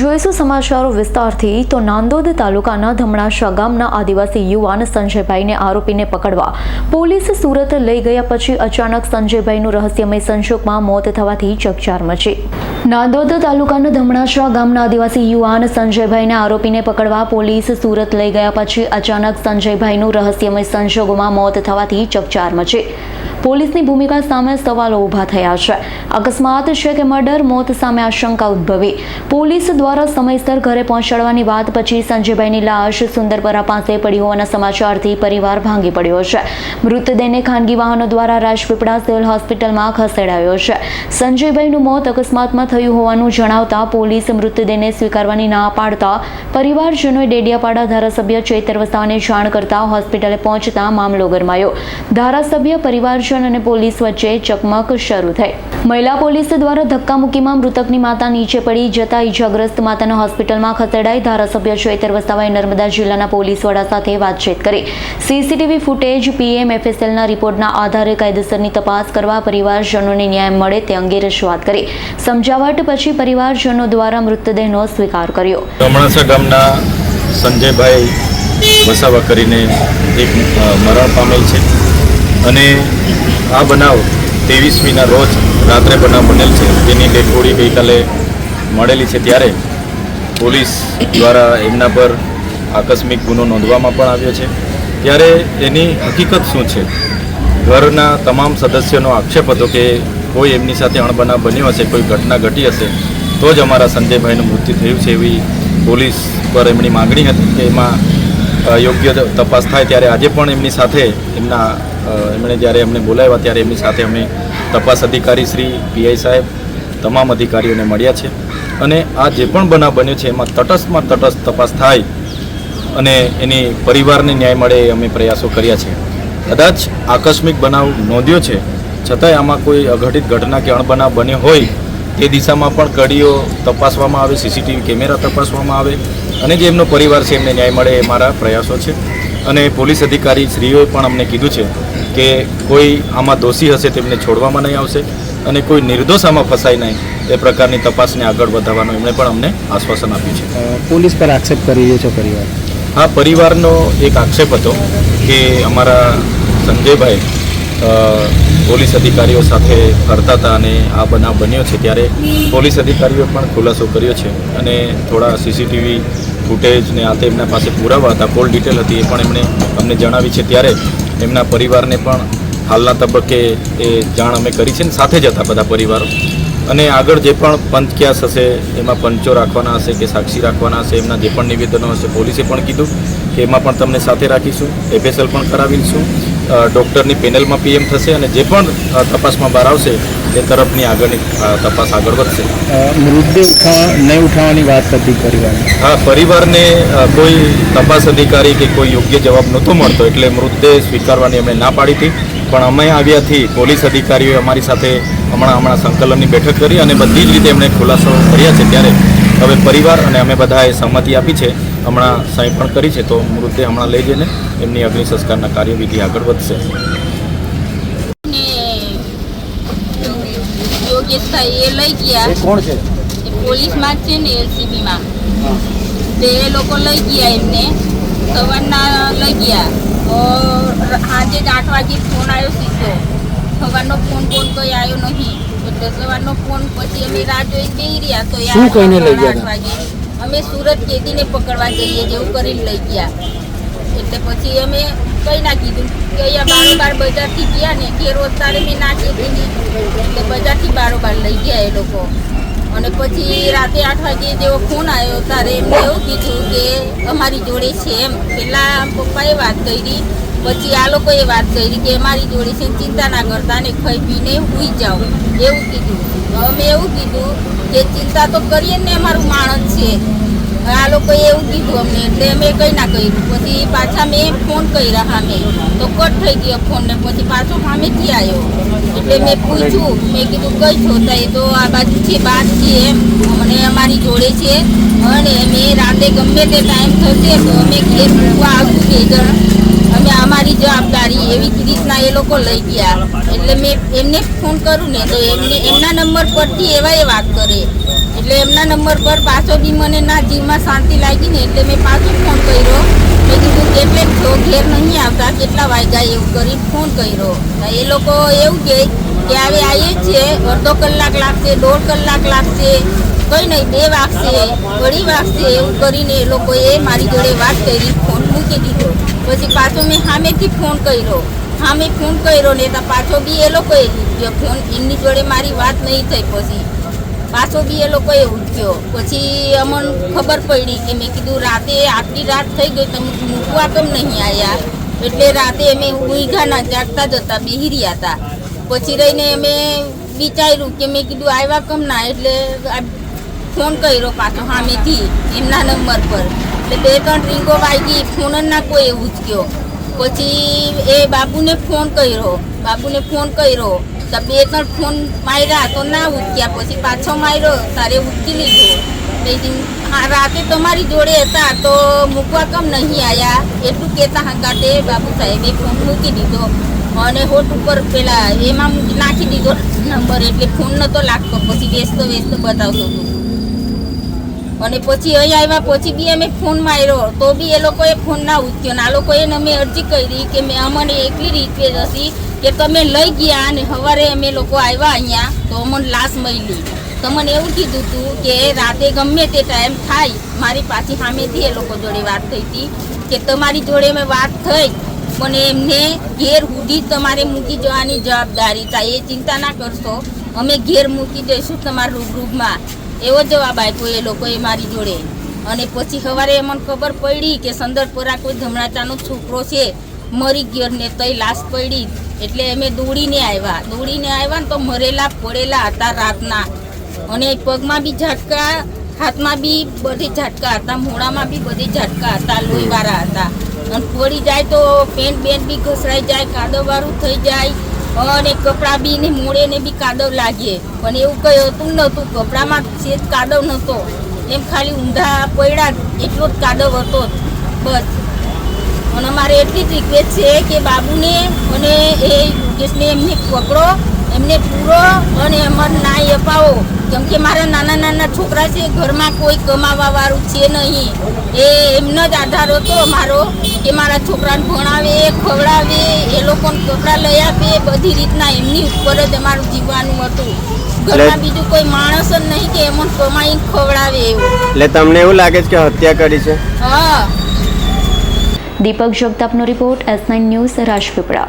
જોઈશું સમાચારો વિસ્તારથી. તો નાંદોદ તાલુકાના ધમણાશા ગામના આદિવાસી યુવાન સંજયભાઈને આરોપીને પકડવા પોલીસ સુરત લઈ ગયા પછી અચાનક સંજયભાઈનું રહસ્યમય સંજોગમાં મોત થવાથી ચકચાર મચી. નાંદોદ તાલુકાના ધમણાશા ગામના આદિવાસી યુવાન સંજયભાઈને આરોપીને પકડવા પોલીસ સુરત લઈ ગયા પછી અચાનક સંજયભાઈનું રહસ્યમય સંજોગોમાં મોત થવાથી ચકચાર મચી. પોલીસની ભૂમિકા સામે સવાલો ઊભા થયા છે. અકસ્માત છે કે મર્ડર, મોત સામે આશંકા ઉદ્ભવી. પોલીસ દ્વારા સમયસર ઘરે પહોંચાડવાની વાત પછી સંજયભાઈની લાશ સુંદરપરા પાસે પડી હોવાના સમાચારથી પરિવાર ભાંગી પડ્યો છે. મૃતદેહને ખાનગી વાહનો દ્વારા રાજપીપળા સિવિલ હોસ્પિટલમાં ખસેડાયો છે. સંજયભાઈનું મોત અકસ્માતમાં થયું હોવાનું જણાવતા પોલીસ મૃતદેહને સ્વીકારવાની ના પાડતા પરિવારજનોએ ડેડિયાપાડા ધારાસભ્ય ચૈતર વસાવાને જાણ કરતા હોસ્પિટલે પહોંચતા મામલો ગરમાયો. ધારાસભ્ય, પરિવારજન અને પોલીસ વચ્ચે ચકમક શરૂ થઈ. મહિલા પોલીસ દ્વારા ધક્કામુક્કીમાં મૃતકની માતા નીચે પડી જતા ઈજાગ્રસ્ત માતાને હોસ્પિટલમાં ખસેડાઈ ધારાસભ્ય ચૈતર વસાવાએ નર્મદા જિલ્લાના પોલીસ વડા સાથે વાતચીત કરી. સીસીટીવી ફૂટેજ પીએમ એફએસએલના રિપોર્ટના આધારે કાયદેસરની તપાસ કરવા પરિવારજનોને ન્યાય મળે તે અંગે રજૂઆત કરી. સમજાવટ પછી પરિવારજનો દ્વારા મૃતદેહનો સ્વીકાર કર્યો. રમણાસા ગામના સંજયભાઈ વસાવા કરીને એક મરણ પામેલ છે. અને આ બનાવ ત્રેવીસમીના રોજ રાત્રે બનાવ બનેલ છે. જેની ડેડબોડી ગઈકાલે મળેલી છે ત્યારે પોલીસ દ્વારા એમના પર આકસ્મિક ગુનો નોંધવામાં પણ આવ્યો છે. ત્યારે એની હકીકત શું છે? ઘરના તમામ સદસ્યોનો આક્ષેપ હતો કે કોઈ એમની સાથે અણબનાવ બન્યો હશે, કોઈ ઘટના ઘટી હશે, તો જ અમારા સંજયભાઈનું મૃત્યુ થયું છે એવી પોલીસ પર એમની માગણી હતી કે એમાં યોગ્ય તપાસ થાય ત્યારે આજે પણ એમની સાથે એમના એમણે જ્યારે એમને બોલાવ્યા ત્યારે એમની સાથે અમે તપાસ અધિકારી શ્રી પીઆઈ સાહેબ તમામ અધિકારીઓને મળ્યા છે. અને આ જે પણ બનાવ બન્યો છે એમાં તટસ્થમાં તટસ્થ તપાસ થાય અને એની પરિવારને ન્યાય મળે અમે પ્રયાસો કર્યા છે. કદાચ આકસ્મિક બનાવ નોંધ્યો છે છતાંય આમાં કોઈ અઘટિત ઘટના કે અણબનાવ બન્યો હોય તે દિશામાં પણ કડીઓ તપાસવામાં આવે સીસીટીવી કેમેરા તપાસવામાં આવે અને જે એમનો પરિવાર છે એમને ન્યાય મળે એ મારા પ્રયાસો છે. અને પોલીસ અધિકારી શ્રીઓએ પણ અમને કીધું છે કે કોઈ આમાં દોષી હશે તેમને છોડવામાં નહીં આવશે અને કોઈ નિર્દોષ આમાં ફસાય નહીં એ પ્રકારની તપાસને આગળ વધારવાનું એમણે પણ અમને આશ્વાસન આપ્યું છે. પોલીસ પર આક્ષેપ કરી રહ્યો છે પરિવાર? હા પરિવારનો એક આક્ષેપ હતો કે અમારા સંજયભાઈ પોલીસ અધિકારીઓ સાથે ફરતા હતા અને આ બનાવ બન્યો છે ત્યારે પોલીસ અધિકારીઓએ પણ ખુલાસો કર્યો છે અને થોડા સીસીટીવી ફૂટેજ ને આ તે એમના પાસે પુરાવા હતા. કોલ ડિટેલ હતી એ પણ એમણે અમને જણાવી છે. ત્યારે એમના પરિવારને પણ હાલના તબક્કે એ જાણ અમે કરી છે ને સાથે જ હતા બધા પરિવારો. અને આગળ જે પણ પંચક્યાસ હશે, એમાં પંચો રાખવાના હશે કે સાક્ષી રાખવાના હશે, એમના જે પણ નિવેદનો હશે, પોલીસે પણ કીધું કે એમાં પણ તમને સાથે રાખીશું, એફએસએલ પણ કરાવીશું. ડૉક્ટરની પેનલમાં પીએમ થશે અને જે પણ તપાસમાં બહાર આવશે એ તરફની આગળની તપાસ આગળ વધશે. મૃતદેહ ઉઠાવવા નહીં ઉઠાવવાની વાત કરતી પરિવાર હા પરિવારને કોઈ તપાસ અધિકારી કે કોઈ યોગ્ય જવાબ નહોતો મળતો એટલે મૃતદેહ સ્વીકારવાની એમણે ના પાડી હતી. પણ અમે આવ્યાથી પોલીસ અધિકારીઓએ અમારી સાથે હમણાં હમણાં સંકલનની બેઠક કરી અને બધી જ રીતે એમણે ખુલાસો કર્યા છે ત્યારે. હવે પરિવાર અને અમે બધાએ સંમતિ આપી છે. હમણાં સહી પણ કરી છે તો મૃતદેહ હમણાં લઈ જઈને એમની અગ્નિ સંસ્કારના કાર્યવિધિ આગળ વધશે. ને યોગેશભાઈ એ લઈ ગયા. કોણ છે? પોલીસમાં છે ને એલસીબીમાં તે એ લોકો લઈ ગયા એમને. સવારના લઈ ગયા. તો સાંજે જ આઠ વાગે ફોન આવ્યો સીધો. સવારનો ફોન કોણ કોઈ આવ્યો નહીં. એટલે સવારનો ફોન પછી અમે રાહ જોઈ જઈ રહ્યા. તો શું કહીને લઈ ગયા આઠ વાગે. અમે સુરત કેદીને પકડવા જઈએ જેવું કરીને લઈ ગયા. એટલે પછી અમે કઈ ના કીધું કે અહીંયા બારોબાર બજારથી ગયા ને કે રોજ તારે મેં ના કીધી. એટલે બજારથી બારોબાર લઈ ગયા એ લોકો. અને પછી રાતે આઠ વાગે જેવો ફોન આવ્યો, ત્યારે એમને એવું કીધું કે અમારી જોડે છે એમ. પહેલાં પપ્પાએ વાત કરી પછી આ લોકોએ વાત કરી કે અમારી જોડે છે ચિંતા ના કરતા ને ખાઈ પીને સૂઈ જાઓ. એવું કીધું. અમે એવું કીધું કે ચિંતા તો કરીએ ને અમારું માણસ છે. આ લોકોએ એવું કીધું અમને એટલે અમે કંઈ ના કર્યું. પછી પાછા મેં ફોન કર્યા સામે. તો કટ થઈ ગયો ફોન ને પછી પાછો સામેથી આવ્યો? એટલે મેં પૂછ્યું. મેં કીધું, કઈ છો તો આ બાજુ છે બાદ છે એમ. મને અમારી જોડે છે. અને મેં રાતે ગમે તે ટાઈમ થશે તો અમે ઘેર મૂકવા કે અમારી જવાબદારી એવી રીતના એ લોકો લઈ ગયા. એટલે મેં એમને ફોન કરું ને તો એમને, એમના નંબર પરથી એવા એ વાત કરે. એટલે એમના નંબર પર પાછો બી મને ના જીવમાં શાંતિ લાગી ને એટલે મેં પાછો ફોન કર્યો. મેં કીધું કેટલે જો ઘેર નહીં આવતા કેટલા વાગ્યા એવું કરી ફોન કર્યો. એ લોકો એવું કહે કે હવે આવીએ છીએ, અડધો કલાક લાગશે, દોઢ કલાક લાગશે. કઈ નહીં, બે વાગશે વળી વાગશે એવું કરીને એ લોકોએ મારી જોડે વાત કરી, ફોન મૂકી દીધો. પછી પાછો મેં સામેથી ફોન કર્યો. સામે ફોન કર્યો ને તો પાછો બી એ લોકોએ ઉઠ્યો ફોન, એમની જોડે મારી વાત નહીં થઈ. પછી પાછો બી એ લોકોએ ઉઠ્યો. પછી અમને ખબર પડી કે મેં કીધું, રાતે આટલી રાત થઈ ગઈ, તમે મૂકવા કેમ નહીં આવ્યા એટલે રાતે અમે ઊંઘા ના જાગતા જ હતા બેહી રહ્યા હતા. પછી રહીને અમે વિચાર્યું કે મેં કીધું આવ્યા કેમ ના? એટલે ફોન કર્યો પાછો સામેથી એમના નંબર પર. એટલે બે ત્રણ રીંગો વાગી, ફોન જ ના કોઈ એવું ઉચક્યો પછી એ બાબુને ફોન કર્યો, બાબુને ફોન કર્યો. તો બે ત્રણ ફોન માર્યા તો ના ઉચક્યા પછી પાછો માર્યો, તારે ઉચકી લીધો. રાતે તમારી જોડે હતા તો મૂકવા કેમ નહીં આવ્યા એટલું કહેતા હંગાતે બાબુ સાહેબે ફોન મૂકી દીધો. અને હોટ ઉપર પેલા એમાં નાખી દીધો નંબર, એટલે ફોન નતો લાગતો. પછી વ્યસ્ત વેસ્તો બતાવતો હતો. અને પછી અહીં આવ્યા પછી બી અમે ફોન માર્યો. તો બી એ લોકોએ ફોન ના ઉચક્યો ને આ લોકોએ અમે અરજી કરી કે મેં અમને એકલી રિક્વેસ્ટ હતી કે તમે લઈ ગયા અને સવારે અમે લોકો આવ્યા અહીંયા. તો અમને લાશ મળી. તો મને એવું કીધું હતું કે રાતે ગમે તે ટાઈમ થાય, મારી પાછી સામેથી એ લોકો જોડે વાત થઈ હતી કે તમારી જોડે મેં વાત થઈ. મને એમને ઘેર સુધી તમારે મૂકી જવાની જવાબદારી થાય, એ ચિંતા ના કરશો. અમે ઘેર મૂકી જઈશું તમારા રૂબરૂમાં. એવો જવાબ આપ્યો, એ લોકોએ મારી જોડે. અને પછી સવારે મને ખબર પડી કે સંદરપુરા કોઈ ધમણાચાનો છોકરો છે. મરી ગયો ને તઈ લાશ પડી. એટલે અમે દોડીને આવ્યા. દોડીને આવ્યા ને તો મરેલા પડેલા હતા રાતના. અને પગમાં બી ઝાટકા, હાથમાં બી બધી ઝાટકા હતા મોડામાં બી બધી ઝાટકા હતા, લોહીવાળા હતા. અને પડી જાય તો પેન્ટ બેન્ટ બી ઘસરાઈ જાય, કાદવવાળું થઈ જાય. અને કપડાં બી ને મોડે ને બી કાદવ લાગે પણ એવું કઈ હતું નહોતું. કપડામાં સેજ કાદવ નહોતો. એમ ખાલી ઊંધા પડ્યા એટલો જ કાદવ હતો. બસ. અને અમારે એટલી જ રિક્વેસ્ટ છે કે બાબુને અને એ યોગેશને એમને પકડો. એમને પૂરો અને એમાં નાય અપાવો. કેમ કે મારા નાના નાના છોકરા છે ઘરમાં કોઈ કમાવા વાળું છે નહીં. એ એમનો જ આધાર હતો મારો કે મારા છોકરાને ભણાવે ખવડાવે એ લોકોને કપડાં લઈ આપે બધી રીતના એમની ઉપર જ અમારું જીવવાનું હતું. ઘરમાં બીજું કોઈ માણસ જ નહીં કે એમાં કમાઈને ખવડાવે એવું. એટલે તમને એવું લાગે છે કે હત્યા કરી છે? હા. Deepak જગતાપનો report S nine news Rajpipla.